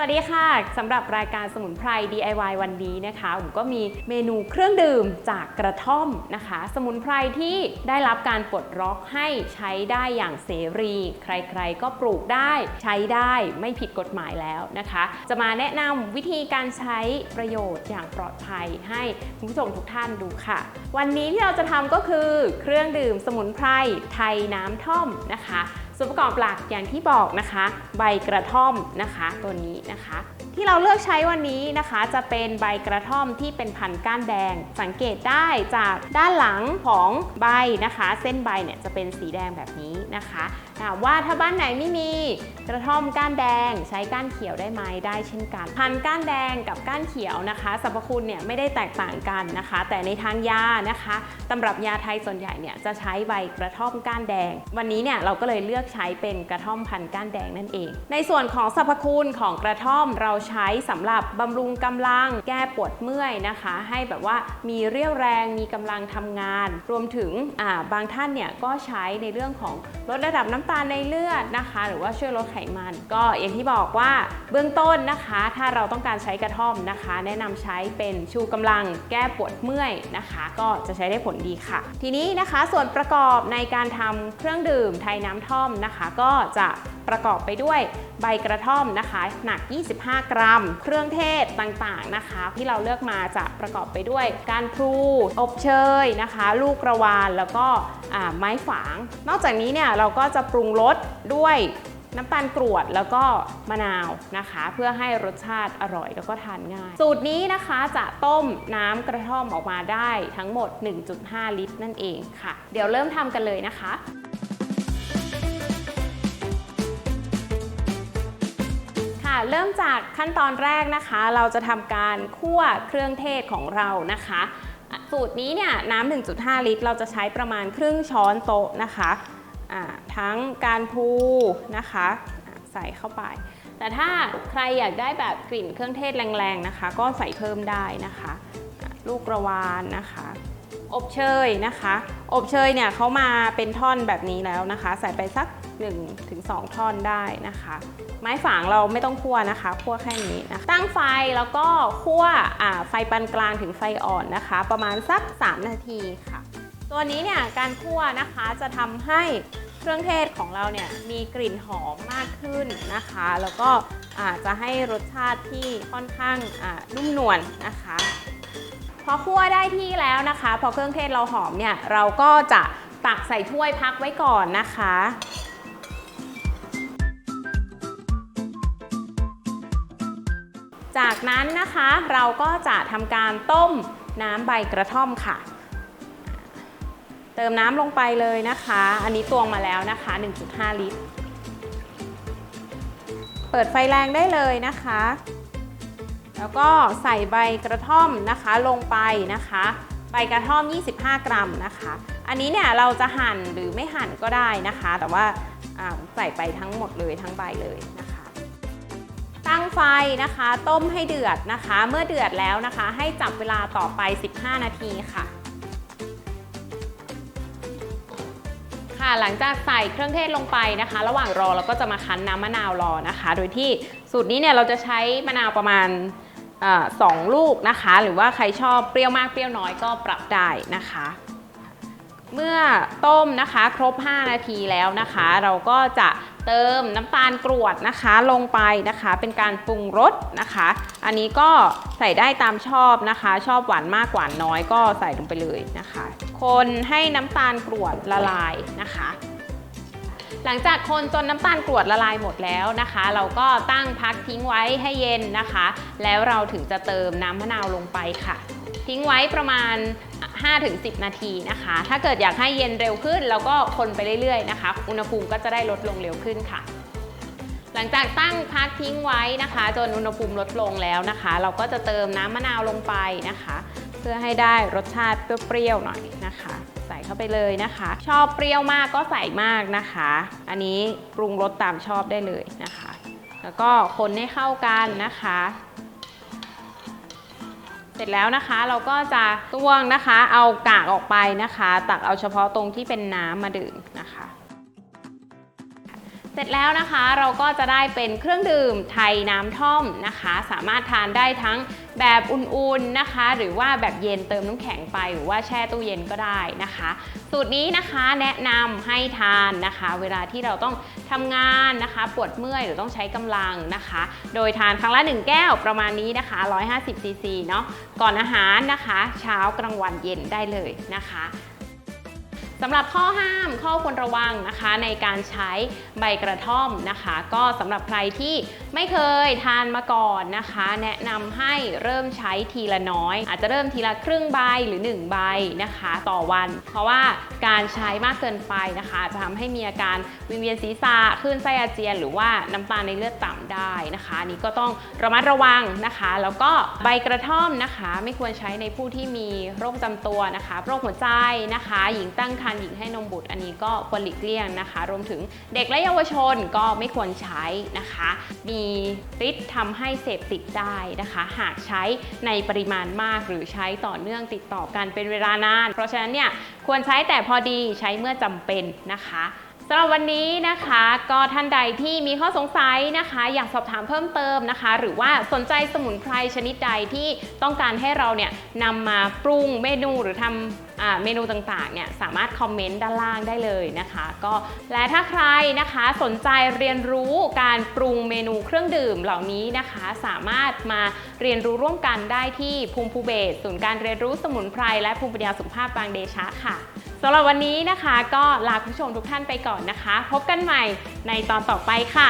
วัสดีค่ะสำหรับรายการสมุนไพร DIY วันนี้นะคะผมก็มีเมนูเครื่องดื่มจากกระท่อมนะคะ สมุนไพรที่ได้รับการปลดล็อกให้ใช้ได้อย่างเสรี ใครๆก็ปลูกได้ใช้ได้ไม่ผิดกฎหมายแล้วนะคะ จะมาแนะนำวิธีการใช้ประโยชน์อย่างปลอดภัยให้คุณผู้ชมทุกท่านดูค่ะ วันนี้ที่เราจะทำก็คือเครื่องดื่มสมุนไพรไทยน้ำท่อมนะคะ ส่วนประกอบหลักอย่างที่บอกนะคะ ใบกระท่อมนะคะตัวนี้นะคะ ที่เราเลือกใช้วันนี้นะคะจะเป็นใบกระท่อมที่เป็นพันก้านแดง สังเกตได้จากด้านหลังของใบนะคะ เส้นใบเนี่ยจะเป็นสีแดงแบบนี้นะคะถามว่าถ้าบ้านไหนไม่มีกระท่อมก้านแดงใช้ก้านเขียวได้ไหมได้เช่นกัน พันก้านแดงกับก้านเขียวนะคะสรรพคุณเนี่ยไม่ได้แตกต่างกันนะคะ แต่ในทางยานะคะตำรับยาไทยส่วนใหญ่เนี่ยจะใช้ใบกระท่อมก้านแดง วันนี้เนี่ยเราก็เลยเลือกใช้เป็นกระท่อมพันก้านแดงนั่นเอง ในส่วนของสรรพคุณของกระท่อมเราใช้สำหรับบำรุงกำลัง แก้ปวดเมื่อยนะคะ ให้แบบว่ามีเรี่ยวแรงมีกำลังทำงาน รวมถึงบางท่านเนี่ยก็ใช้ในเรื่องของลดระดับน้ำตาลในเลือดนะคะ หรือว่าช่วยลดไขมัน ก็อย่างที่บอกว่าเบื้องต้นนะคะ ถ้าเราต้องการใช้กระท่อมนะคะ แนะนำใช้เป็นชูกำลัง แก้ปวดเมื่อยนะคะ ก็จะใช้ได้ผลดีค่ะ ทีนี้นะคะส่วนประกอบในการทำเครื่องดื่มไทยน้ำท่อมนะคะ ก็จะประกอบไปด้วยใบกระท่อมนะคะหนัก 25 กรัม เครื่องเทศต่างๆนะคะ ที่เราเลือกมาจะประกอบไปด้วยการพลูอบเชยนะคะ ลูกกระวานแล้วก็ไม้ฝาง นอกจากนี้เนี่ยเราก็จะปรุงรสด้วยน้ำตาลกรวดแล้วก็มะนาวนะคะ เพื่อให้รสชาติอร่อยแล้วก็ทานง่าย สูตรนี้นะคะจะต้มน้ำกระท่อมออกมาได้ทั้งหมด 1.5 ลิตรนั่นเองค่ะ เดี๋ยวเริ่มทำกันเลยนะคะ เริ่มจากขั้นตอนแรกนะคะ เราจะทำการคั่วเครื่องเทศของเรานะคะ สูตรนี้เนี่ยน้ำ1.5 ลิตร เราจะใช้ประมาณครึ่งช้อนโต๊ะนะคะทั้งการพูนะคะะใส่เข้าไป แต่ถ้าใครอยากได้แบบกลิ่นเครื่องเทศแรงๆนะคะ ก็ใส่เพิ่มได้นะคะะลูกกระวานนะคะ อบเชยนะคะ อบเชยเนี่ยเขามาเป็นท่อนแบบนี้แล้วนะคะ ใส่ไปสัก 1-2 ท่อนได้นะคะ ไม้ฝางเราไม่ต้องคั่วนะคะคั่วแค่นี้นะตั้งไฟแล้วก็คั่วไฟปานกลางถึงไฟอ่อนนะคะ ประมาณสัก 3 นาทีค่ะ ตัวนี้เนี่ยการคั่วนะคะจะทำให้เครื่องเทศของเราเนี่ยมีกลิ่นหอมมากขึ้นนะคะ แล้วก็อาจจะให้รสชาติที่ค่อนข้างนุ่มนวลนะคะ พอคั่วได้ที่แล้วนะคะ พอเครื่องเทศเราหอมเนี่ยเราก็จะตักใส่ถ้วยพักไว้ก่อนนะคะจากนั้นนะคะเราก็จะทำการต้มน้ำใบกระท่อมค่ะ เติมน้ำลงไปเลยนะคะ อันนี้ตวงมาแล้วนะคะ 1.5 ลิตร เปิดไฟแรงได้เลยนะคะ แล้วก็ใส่ใบกระท่อมนะคะลงไปนะคะ ใบกระท่อม 25 กรัมนะคะ อันนี้เนี่ยเราจะหั่นหรือไม่หั่นก็ได้นะคะ แต่ว่าาใส่ไปทั้งหมดเลยทั้งใบเลยนะคะ ตั้งไฟนะคะ ต้มให้เดือดนะคะ เมื่อเดือดแล้วนะคะ ให้จับเวลาต่อไป 15 นาทีค่ะค่ะหลังจากใส่เครื่องเทศลงไปนะคะ ระหว่างรอเราก็จะมาคั้นน้ำมะนาวรอนะคะ โดยที่สูตรนี้เนี่ยเราจะใช้มะนาวประมาณ สองลูกนะคะ หรือว่าใครชอบเปรี้ยวมากเปรี้ยวน้อยก็ปรับได้นะคะ เมื่อต้มนะคะครบ 5 นาทีแล้วนะคะ เราก็จะเติมน้ำตาลกรวดนะคะลงไปนะคะ เป็นการปรุงรสนะคะ อันนี้ก็ใส่ได้ตามชอบนะคะ ชอบหวานมากหวานน้อยก็ใส่ลงไปเลยนะคะ คนให้น้ำตาลกรวดละลายนะคะ หลังจากคนจนน้ำตาลกรวดละลายหมดแล้วนะคะ เราก็ตั้งพักทิ้งไว้ให้เย็นนะคะ แล้วเราถึงจะเติมน้ำมะนาวลงไปค่ะ ทิ้งไว้ประมาณ 5-10 นาทีนะคะ ถ้าเกิดอยากให้เย็นเร็วขึ้นเราก็คนไปเรื่อยๆนะคะ อุณหภูมิก็จะได้ลดลงเร็วขึ้นค่ะหลังจากตั้งพักทิ้งไว้นะคะ จนอุณหภูมิลดลงแล้วนะคะ เราก็จะเติมน้ำมะนาวลงไปนะคะ เพื่อให้ได้รสชาติเปรี้ยวๆหน่อยนะคะ ใส่เข้าไปเลยนะคะ ชอบเปรี้ยวมากก็ใส่มากนะคะ อันนี้ปรุงรสตามชอบได้เลยนะคะ แล้วก็คนให้เข้ากันนะคะ เสร็จแล้วนะคะเราก็จะตวงนะคะ เอากากออกไปนะคะ ตักเอาเฉพาะตรงที่เป็นน้ำมาดื่มนะคะเสร็จแล้วนะคะเราก็จะได้เป็นเครื่องดื่มไทยน้ำท่อมนะคะ สามารถทานได้ทั้ง แบบอุ่นๆนะคะ หรือว่าแบบเย็นเติมน้ำแข็งไป หรือว่าแช่ตู้เย็นก็ได้นะคะ สูตรนี้นะคะแนะนำให้ทานนะคะ เวลาที่เราต้องทำงานนะคะ ปวดเมื่อยหรือต้องใช้กำลังนะคะ โดยทานครั้งละ 1 แก้วประมาณนี้นะคะ 150ซีซีเนาะก่อนอาหารนะคะ เช้ากลางวันเย็นได้เลยนะคะสำหรับข้อห้ามข้อควรระวังนะคะในการใช้ใบกระท่อมนะคะ ก็สำหรับใครที่ ไม่เคยทานมาก่อนนะคะ แนะนำให้เริ่มใช้ทีละน้อย อาจจะเริ่มทีละครึ่งใบหรือ 1 ใบนะคะ ต่อวัน เพราะว่าการใช้มากเกินไปนะคะ จะทำให้มีอาการวิงเวียนศีรษะคลื่นไส้อาเจียน หรือว่าน้ำตาลในเลือดต่ำได้นะคะนนี้ก็ต้องระมัดระวังนะคะ แล้วก็ใบกระท่อมนะคะ ไม่ควรใช้ในผู้ที่มีโรคประจำตัวนะคะโรคหัวใจนะคะ หญิงตั้งครรภ์หญิงให้นมบุตรอันนี้ก็ควรหลีกเลี่ยงนะคะ รวมถึงเด็กและเยาวชนก็ไม่ควรใช้นะคะ มีฤทธิ์ทำให้เสพติดได้นะคะ หากใช้ในปริมาณมากหรือใช้ต่อเนื่องติดต่อกันเป็นเวลานาน เพราะฉะนั้นเนี่ยควรใช้แต่พอดีใช้เมื่อจำเป็นนะคะ สำหรับวันนี้นะคะก็ท่านใดที่มีข้อสงสัยนะคะ อยากสอบถามเพิ่มเติมนะคะ หรือว่าสนใจสมุนไพรชนิดใดที่ต้องการให้เราเนี่ยนำมาปรุงเมนูหรือทำเมนูต่างๆเนี่ยสามารถคอมเมนต์ด้านล่างได้เลยนะคะก็และถ้าใครนะคะสนใจเรียนรู้การปรุงเมนูเครื่องดื่มเหล่านี้นะคะ สามารถมาเรียนรู้ร่วมกันได้ที่ภูมิภูเบศศูนย์การเรียนรู้สมุนไพรและภูมิปัญญาสุขภาพบางเดชะค่ะ สำหรับวันนี้นะคะ ก็ลาคุณผู้ชมทุกท่านไปก่อนนะคะ พบกันใหม่ในตอนต่อไปค่ะ